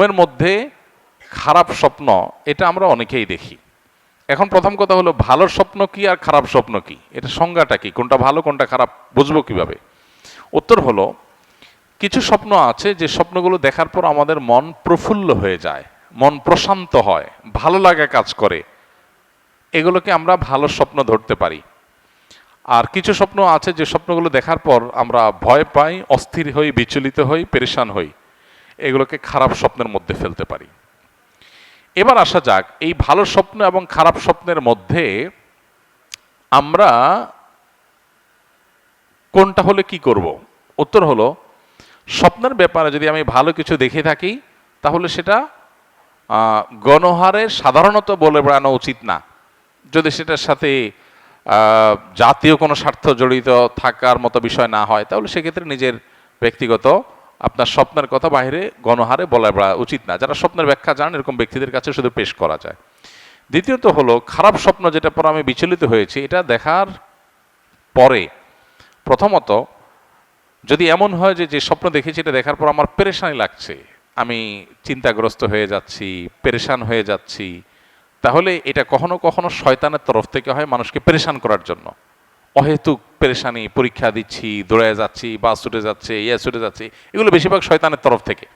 ঘুমের মধ্যে খারাপ স্বপ্ন, এটা আমরা অনেকেই দেখি। এখন প্রথম কথা হলো, ভালো স্বপ্ন কি আর খারাপ স্বপ্ন কি? এটা সংজ্ঞাটা কি? কোনটা ভালো, কোনটা খারাপ, বুঝব কীভাবে? উত্তর হলো, কিছু স্বপ্ন আছে যে স্বপ্নগুলো দেখার পর আমাদের মন প্রফুল্ল হয়ে যায়, মন প্রশান্ত হয়, ভালো লাগা কাজ করে। এগুলোকে আমরা ভালো স্বপ্ন ধরতে পারি। আর কিছু স্বপ্ন আছে যে স্বপ্নগুলো দেখার পর আমরা ভয় পাই, অস্থির হই, বিচলিত হই, পেরেশান হই। এগুলোকে খারাপ স্বপ্নের মধ্যে ফেলতে পারি। এবার আসা যাক, এই ভালো স্বপ্ন এবং খারাপ স্বপ্নের মধ্যে আমরা কোনটা হলে কি করব? উত্তর হলো, স্বপ্নের ব্যাপারে যদি আমি ভালো কিছু দেখে থাকি, তাহলে সেটা গণহারে সাধারণত বলে বেড়ানো উচিত না। যদি সেটার সাথে জাতীয় কোনো স্বার্থ জড়িত থাকার মতো বিষয় না হয়, তাহলে সেক্ষেত্রে নিজের ব্যক্তিগত আপনার স্বপ্নের কথা বাইরে গণহারে বলা উচিত না। যারা স্বপ্নের ব্যাখ্যা জান এরকম ব্যক্তিদের কাছে শুধু পেশ করা যায়। দ্বিতীয়ত হলো, খারাপ স্বপ্ন যেটা পর আমি বিচলিত হয়েছি, এটা দেখার পরে প্রথমত যদি এমন হয় যে যে স্বপ্ন দেখেছি, এটা দেখার পর আমার পেরেশানি লাগছে, আমি চিন্তাগ্রস্ত হয়ে যাচ্ছি, পেরেশান হয়ে যাচ্ছি, তাহলে এটা কখনো কখনো শয়তানের তরফ থেকে হয় মানুষকে পেরেশান করার জন্য। অহেতুক পেরেশানি, পরীক্ষা দিচ্ছি দৌড়ে যাচ্ছি, বাস ছুটে যাচ্ছে ইয়ে ছুটে যাচ্ছে, এগুলো বেশিরভাগ শয়তানের তরফ থেকে।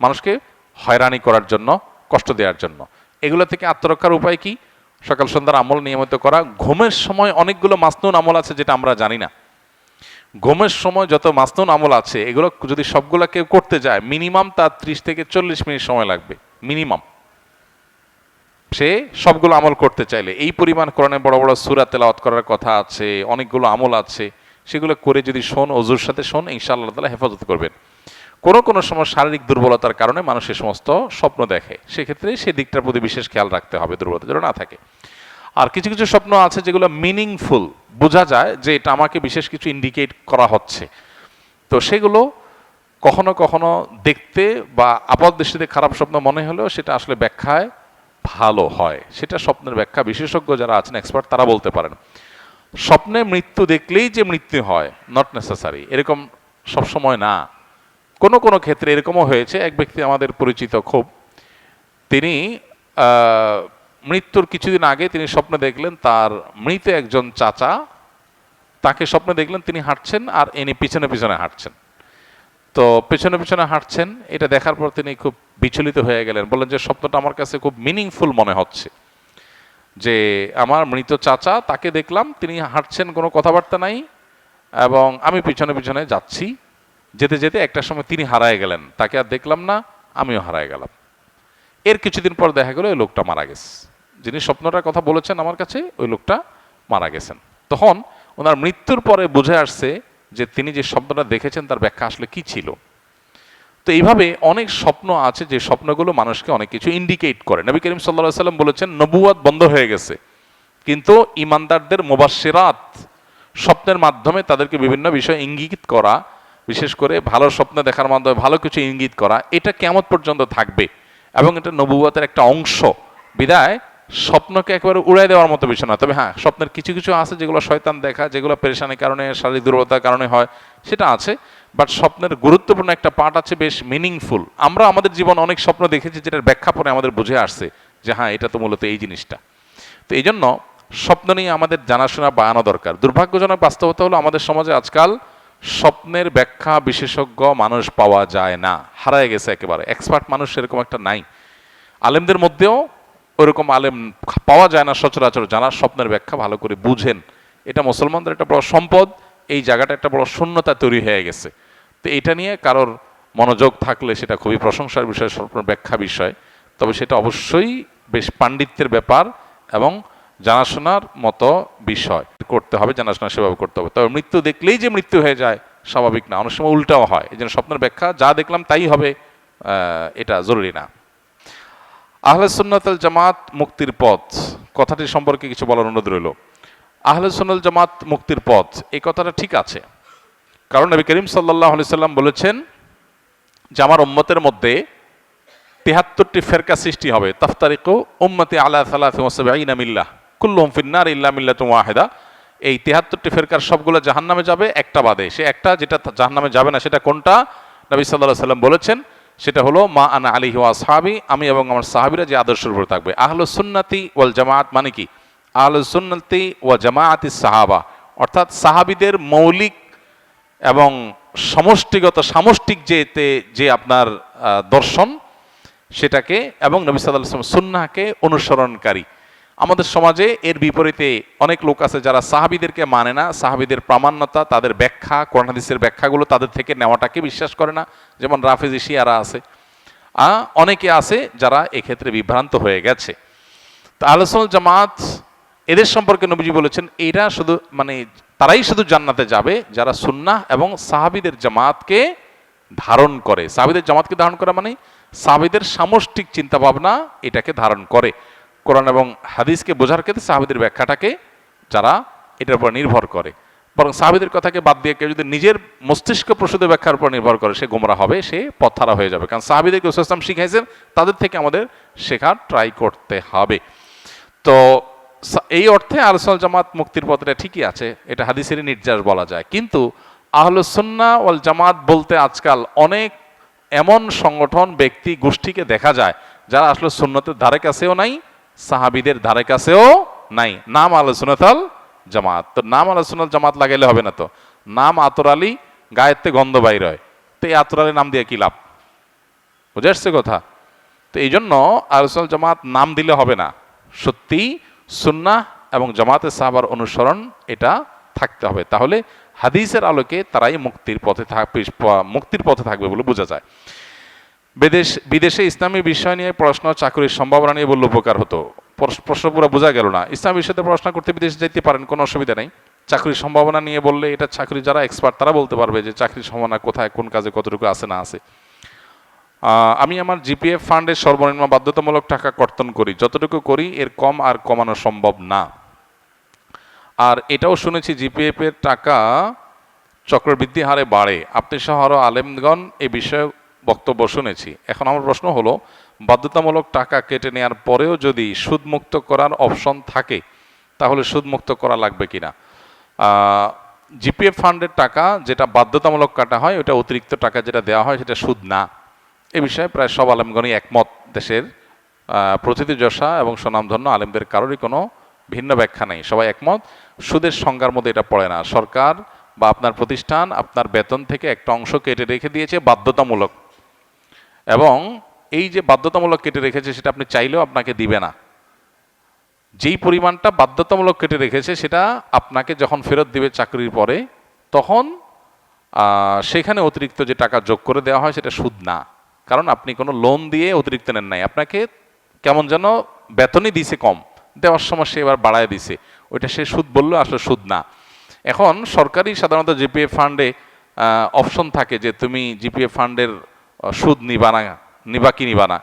মানুষকে হয়রানি করার জন্য, কষ্ট দেওয়ার জন্য। এগুলো থেকে আত্মরক্ষার উপায় কি? সকাল সন্ধ্যার আমল নিয়মিত করা। ঘুমের সময় অনেকগুলো মাসনুন আমল আছে যেটা আমরা জানি না। ঘুমের সময় যত মাসনুন আমল আছে, এগুলো যদি সবগুলো কেউ করতে যায়, মিনিমাম তার ত্রিশ থেকে চল্লিশ মিনিট সময় লাগবে। মিনিমাম। সে সবগুলো আমল করতে চাইলে। এই পরিমাণ কোরআনে বড় বড় সুরা তেলাওয়াত করার কথা আছে, অনেকগুলো আমল আছে। সেগুলো করে যদি শোন, অজুর সাথে শোন, ইনশাআল্লাহ তালা হেফাজত করবেন। কোনো কোনো সময় শারীরিক দুর্বলতার কারণে মানুষ সমস্ত স্বপ্ন দেখে। সেক্ষেত্রে সেই দিকটার প্রতি বিশেষ খেয়াল রাখতে হবে, দুর্বলতা যেন না থাকে। আর কিছু কিছু স্বপ্ন আছে যেগুলো মিনিংফুল বোঝা যায় যে এটা আমাকে বিশেষ কিছু ইন্ডিকেট করা হচ্ছে। তো সেগুলো কখনো কখনো দেখতে বা আপাত দৃষ্টিতে খারাপ স্বপ্ন মনে হলেও সেটা আসলে ব্যাখ্যায় ভালো হয়, সেটা স্বপ্নের ব্যাখ্যা। বিশেষজ্ঞ যারা আছেন এক্সপার্ট তারা বলতে পারেন। স্বপ্নে মৃত্যু দেখলেই যে মৃত্যু হয় নট নেসেসারি এরকম সবসময় না। কোনো কোনো ক্ষেত্রে এরকমও হয়েছে, এক ব্যক্তি আমাদের পরিচিত খুব। তিনি মৃত্যুর কিছুদিন আগে তিনি স্বপ্নে দেখলেন, তার মৃত একজন চাচা, তাকে স্বপ্নে দেখলেন, তিনি হাঁটছেন আর ইনি পিছনে পিছনে হাঁটছেন। তো পেছনে পেছনে হাঁটছেন, এটা দেখার পর তিনি খুব বিচলিত হয়ে গেলেন। বললেন যে স্বপ্নটা আমার কাছে খুব মিনিংফুল মনে হচ্ছে যে, আমার মৃত চাচা, তাকে দেখলাম, তিনি হাঁটছেন, কোনো কথাবার্তা নাই এবং আমি পিছনে পিছনে যাচ্ছি। যেতে যেতে একটা সময় তিনি হারায় গেলেন, তাকে আর দেখলাম না, আমিও হারায় গেলাম। এর কিছুদিন পর দেখা গেল, ওই লোকটা মারা গেছে। যিনি স্বপ্নটার কথা বলেছেন আমার কাছে, ওই লোকটা মারা গেছেন। তখন ওনার মৃত্যুর পরে বুঝে আসছে যে তিনি যে স্বপ্নটা দেখেছেন, তার ব্যাখ্যা আসলে কি ছিল? তো এইভাবে অনেক স্বপ্ন আছে যে স্বপ্নগুলো মানুষকে অনেক কিছু ইন্ডিকেট করে। নবী করিম সাল্লা সাল্লাম বলেছেন নবুয়াদ বন্ধ হয়ে গেছে। কিন্তু ইমানদারদের মোবাসিরাত স্বপ্নের মাধ্যমে তাদেরকে বিভিন্ন বিষয় ইঙ্গিত করা, বিশেষ করে ভালো স্বপ্ন দেখার মাধ্যমে ভালো কিছু ইঙ্গিত করা, এটা কেমন পর্যন্ত থাকবে এবং এটা নবুয়াতের একটা অংশ। বিদায়। স্বপ্নকে একেবারে উড়াই দেওয়ার মতো বিষয় না। তবে হ্যাঁ স্বপ্নের কিছু কিছু আছে যেগুলো শয়তান দেখা, যেগুলো পেরেশানির কারণে, শারীরিক দুর্বলতার কারণে হয়, সেটা আছে। বাট স্বপ্নের গুরুত্বপূর্ণ একটা পার্ট আছে বেশ মিনিংফুল আমরা আমাদের জীবন অনেক স্বপ্ন দেখেছি যেটার ব্যাখ্যা পরে আমাদের বুঝে আসছে যে হ্যাঁ এটা তো মূলত এই জিনিসটা। তো এই জন্য স্বপ্ন নিয়ে আমাদের জানাশোনা বাড়ানো দরকার। দুর্ভাগ্যজনক বাস্তবতা হলো আমাদের সমাজে আজকাল স্বপ্নের ব্যাখ্যা বিশেষজ্ঞ মানুষ পাওয়া যায় না। হারায় গেছে একেবারে। এক্সপার্ট মানুষ সেরকম একটা নাই। আলেমদের মধ্যেও ওরকম আলেম পাওয়া যায় না সচরাচর, যারা স্বপ্নের ব্যাখ্যা ভালো করে বুঝেন। এটা মুসলমানদের একটা বড় সম্পদ, এই জায়গাটা একটা বড় শূন্যতা তৈরি হয়ে গেছে। তো এটা নিয়ে কারোর মনোযোগ থাকলে সেটা খুবই প্রশংসার বিষয়, স্বপ্নের ব্যাখ্যা বিষয়। তবে সেটা অবশ্যই বেশ পাণ্ডিত্যের ব্যাপার এবং জানাশোনার মতো বিষয়। করতে হবে, জানাশোনা সেভাবে করতে হবে। তবে মৃত্যু দেখলেই যে মৃত্যু হয়ে যায় স্বাভাবিক না, অনেক সময় উল্টাও হয়। এই জন্য স্বপ্নের ব্যাখ্যা যা দেখলাম তাই হবে এটা জরুরি না। আহলে সুন্নাতাল জামাত মুক্তির পথ। কথাটি সম্পর্কে কিছু বলার অনুরোধ রইল। আহলে সুন্নাল জামাত মুক্তির পথ, এই কথাটা ঠিক আছে। কারণ নবী করিম সাল্লাহ আলি সাল্লাম বলেছেন, যে আমার উম্মতের মধ্যে তিহাত্তরটি ফেরকা সৃষ্টি হবে। তাফতারিকু উম্মতি আলা সালাহিনা মিল্লাহ কুল্লুম ফিন্নার ইল্লা মিল্লাত ওয়াহেদা। এই তিহাত্তরটি ফেরকার সবগুলো জাহান্নামে যাবে, একটা বাদে। সে একটা যেটা জাহান্নামে যাবে না, সেটা কোনটা? নবী সাল্লাহ সাল্লাম বলেছেন সেটা হলো, মা আনা আলী ওয়া সাহাবি আমি এবং আমার সাহাবিরা যে আদর্শের উপর থাকবে। আহল সুন্নাতি ওয়াল জামাত মানে কি? আহল সুন্নতি ওয়া জামাআতি সাহাবা। অর্থাৎ সাহাবিদের মৌলিক এবং সমষ্টিগত, সামষ্টিক যে এতে যে আপনার দর্শন, সেটাকে এবং নবী সাল্লাম সুন্নাহকে অনুসরণকারী। আমাদের সমাজে এর বিপরীতে অনেক লোক আছে যারা সাহাবিদেরকে মানে না, সাহাবিদের প্রামাণ্যতা, তাদের ব্যাখ্যা, কোরআন হাদিসের ব্যাখ্যাগুলো তাদের থেকে নেওয়াটাকে বিশ্বাস করে না, যেমন রাফিজ ইশিয়ারা আছে। অনেকে আছে যারা এক্ষেত্রে বিভ্রান্ত হয়ে গেছে। তা আলোচনা জামাত এদের সম্পর্কে নবীজি বলেছেন, এরা শুধু মানে তারাই শুধু জান্নাতে যাবে যারা সুন্নাহ এবং সাহাবিদের জামাতকে ধারণ করে। সাহাবিদের জামাতকে ধারণ করা মানে সাহাবিদের সামষ্টিক চিন্তা ভাবনা এটাকে ধারণ করে। কোরআন এবং হাদিসকে বোঝার ক্ষেত্রে সাহাবিদের ব্যাখ্যাটাকে যারা এটার উপর নির্ভর করে। বরং সাহাবিদের কথাকে বাদ দিয়ে কেউ যদি নিজের মস্তিষ্ক প্রসূত ব্যাখ্যার উপর নির্ভর করে, সে গোমরা হবে, সে পথহারা হয়ে যাবে। কারণ সাহাবিদেরকে ইসলাম শিখাইছেন, তাদের থেকে আমাদের শেখার ট্রাই করতে হবে। তো এই অর্থে আলসাল জামাত মুক্তির পথটা ঠিকই আছে, এটা হাদিসেরই নির্যাস বলা যায়। কিন্তু আহলুসন্না ওয়াল জামাত বলতে আজকাল অনেক এমন সংগঠন, ব্যক্তি, গোষ্ঠীকে দেখা যায়, যারা আসলে সুন্নতের ধারে কাছেও নাই সাহাবিদের ধারে কাছেও নাই। নাম আলোচনাতাল জামাত। তো নাম আলোচনাল জামাত লাগাইলে হবে না তো? নাম আতর আলী গন্ধ বাইর হয়। তো এই আতর আলী নাম দিয়ে কি লাভ? বুঝে আসছে কথা? তো এই জন্য আলোচনাল জামাত নাম দিলে হবে না। সত্যি সুন্না এবং জামাতে সাহাবার অনুসরণ এটা থাকতে হবে। তাহলে হাদিসের আলোকে তারাই মুক্তির পথে মুক্তির পথে থাকবে বলে বোঝা যায়। বিদেশ, বিদেশে ইসলামী বিষয় নিয়ে পড়াশোনা চাকরির সম্ভাবনা নিয়ে বললে উপকার হতো। প্রশ- প্রশ্ন পুরো বোঝা গেল না। ইসলামী বিষয়তে পড়াশোনা করতে বিদেশে যেতে পারেন, কোনো অসুবিধা নেই। চাকরির সম্ভাবনা নিয়ে বললে এটা চাকরি যারা এক্সপার্ট তারা বলতে পারবে যে চাকরির সম্ভাবনা কোথায়, কোন কাজে কতটুকু আছে না আছে। আমি আমার জিপিএফ ফান্ডের সর্বনিম্ন বাধ্যতামূলক টাকা কর্তন করি। যতটুকু করি, এর কম আর কমানো সম্ভব না। আর এটাও শুনেছি জিপিএফ এর টাকা চক্রবৃদ্ধি হারে বাড়ে। আপনি সহ আরও আলেমগণ এ বিষয়ে বক্তব্য শুনেছি। এখন আমার প্রশ্ন হলো বাধ্যতামূলক টাকা কেটে নেওয়ার পরেও যদি সুদমুক্ত করার অপশন থাকে তাহলে সুদমুক্ত করা লাগবে কিনা? জিপিএফ ফান্ডের টাকা যেটা বাধ্যতামূলক কাটা হয় ওটা অতিরিক্ত টাকা যেটা দেওয়া হয় সেটা সুদ না। এ বিষয়ে প্রায় সব আলেমগণই একমত। দেশের আহ, প্রথিতযশা এবং সুনামধন্য আলেমদের কারোরই কোনো ভিন্ন ব্যাখ্যা নেই। সবাই একমত সুদের সংজ্ঞার মধ্যে এটা পড়ে না। সরকার বা আপনার প্রতিষ্ঠান আপনার বেতন থেকে একটা অংশ কেটে রেখে দিয়েছে বাধ্যতামূলক। এবং এই যে বাধ্যতামূলক কেটে রেখেছে সেটা আপনি চাইলেও আপনাকে দিবে না। যেই পরিমাণটা বাধ্যতামূলক কেটে রেখেছে সেটা আপনাকে যখন ফেরত দিবে চাকরির পরে, তখন সেখানে অতিরিক্ত যে টাকা যোগ করে দেওয়া হয় সেটা সুদ না। কারণ আপনি কোনো লোন দিয়ে অতিরিক্ত নেন নাই। আপনাকে কেমন যেন বেতনই দিছে কম। দেওয়ার সময় সে এবার বাড়ায় দিছে। ওইটা সে সুদ বলল, আসলে সুদ না। এখন সরকারি সাধারণত জিপিএফ ফান্ডে অপশন থাকে যে তুমি জিপিএফ ফান্ডের সুদ নিবা না, নিবা কি নিবা না,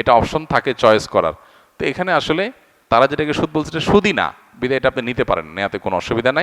এটা অপশন থাকে চয়েস করার। তো এখানে আসলে তারা যেটাকে সুদ বলছে সুদই না বিদায়টা আপনি নিতে পারেন নেওয়াতে কোনো অসুবিধা নাই।